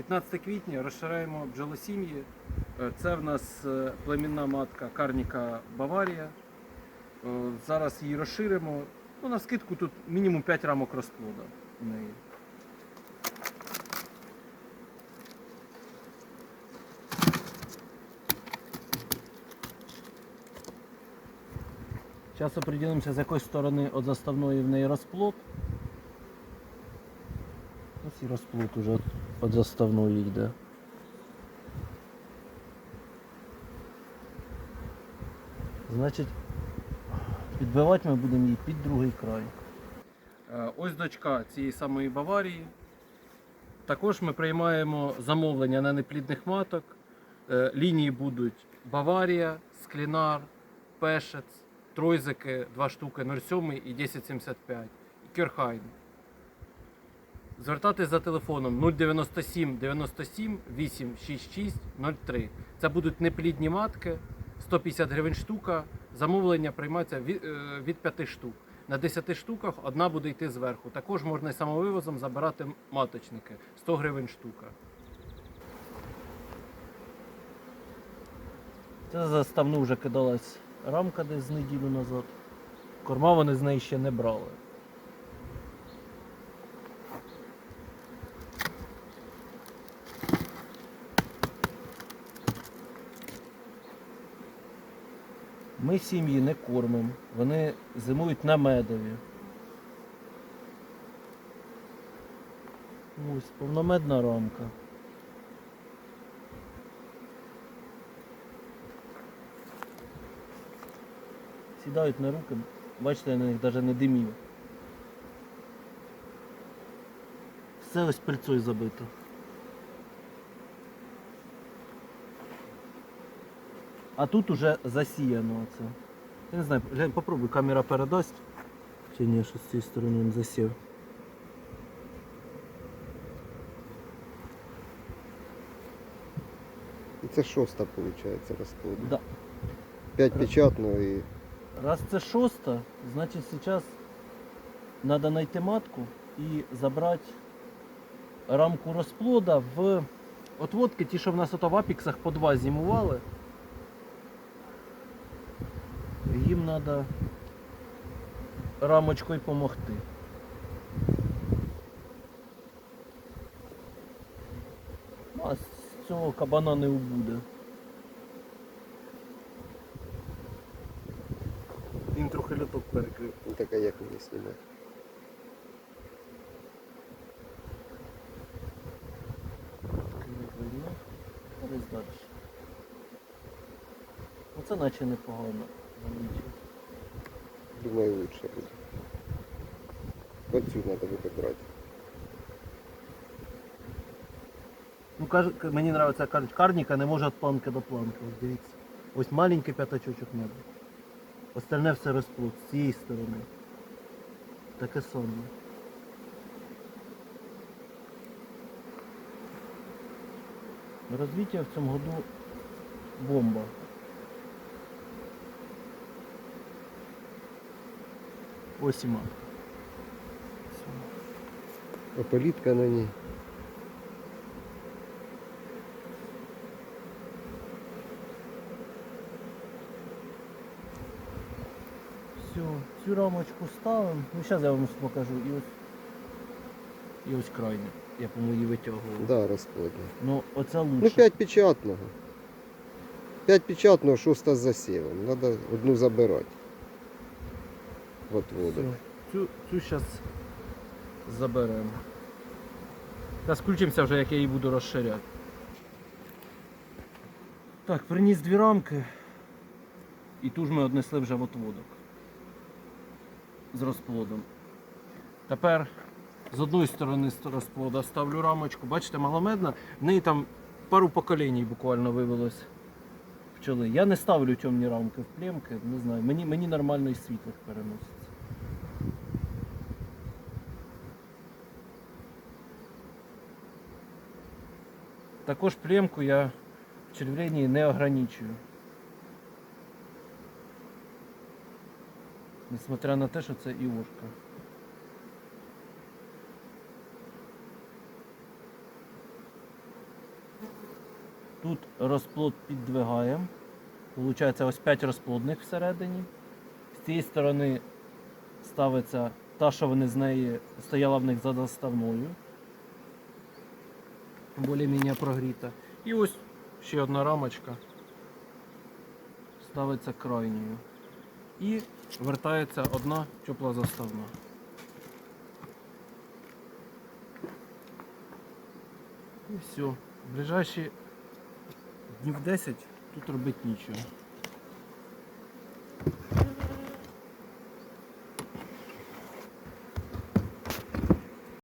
15 квітня розширяємо бджолосім'ї. Е, Це в нас е, племінна матка Карніка Баварія. Е, Зараз її розширимо. Ну, на скидку тут мінімум 5 рамок розплода в неї. Зараз определимося, з якої сторони від заставної в неї розплод. І розплод уже від заставної йде. Значить, підбивати ми будемо її під другий край. Е, Ось дочка цієї самої Баварії. Також ми приймаємо замовлення на неплідних маток. Е, Лінії будуть Баварія, Склінар, Пешець, Тройзики, 2 штуки 07 і 1075. І Кюрхайн. Звертатись за телефоном 097 97 866 03. Це будуть неплідні матки, 150 гривень штука. Замовлення приймається від, е, 5 штук. На 10 штуках одна буде йти зверху. Також можна самовивозом забирати маточники 100 гривень штука. Це заставну вже кидалась рамка десь з неділю назад. Корма вони з неї ще не брали. Ми сім'ї не кормимо, вони зимують на медові. Ось повномедна рамка. Сідають на руки, бачите, я на них навіть не димів. Все ось пильцою забито. А тут уже засіяно це. Я не знаю, глянь, попробуй, камера передасть. Чи ні, що з цієї сторони він засів. І це шоста, виходить, розплод. Да. П'ять печатно і Раз це шоста, значить зараз треба знайти матку і забрати рамку розплода в отводки, ті, що в нас ото в апіксах по два зимували. Треба рамочкою допомогти. Ну, а з цього кабана не убуде. Він трохи люток перекрив. ну, така як мені знімати. Десь далі. Оце наче непогано. Думаю, лучше буде. Оцю треба буде брати. Ну, каже, к- мені подобається, кажуть, карніка не може від планки до планки. Ось дивіться. Ось маленький п'ятачочок меду. Остальне все розплод з цієї сторони. Таке саме. Розвиття в цьому году бомба. Матка. Все. Ополітка на ній. Все, цю рамочку ставимо. Ну зараз я вам покажу. І ось, і ось крайня. Я по-моєму витягував. Да, розплодна. Ну оце лучше. Ну, п'ять печатного. П'ять печатного, шоста з засівом. Треба одну забирати. От воду. Цю, цю зараз заберемо. Зараз включимося вже, як я її буду розширяти. Так, приніс дві рамки. І ту ж ми однесли вже в отводок. З розплодом. Тепер з одної сторони розплода ставлю рамочку. Бачите, маломедна. В неї там пару поколінь буквально вивелось пчоли. Я не ставлю темні рамки в племки, не знаю. Мені, мені нормально і світлих переноситься. Також племку я в червленні не ограничую. Несмотря на те, що це іошка. Тут розплод піддвигаємо. Получається ось 5 розплодних всередині. З цієї сторони ставиться та, що вони з неї стояла в них за заставною. Більш-менш прогріта. І ось ще одна рамочка ставиться крайньою. І вертається одна тепла заставна. І все. В ближайші днів 10 тут робити нічого.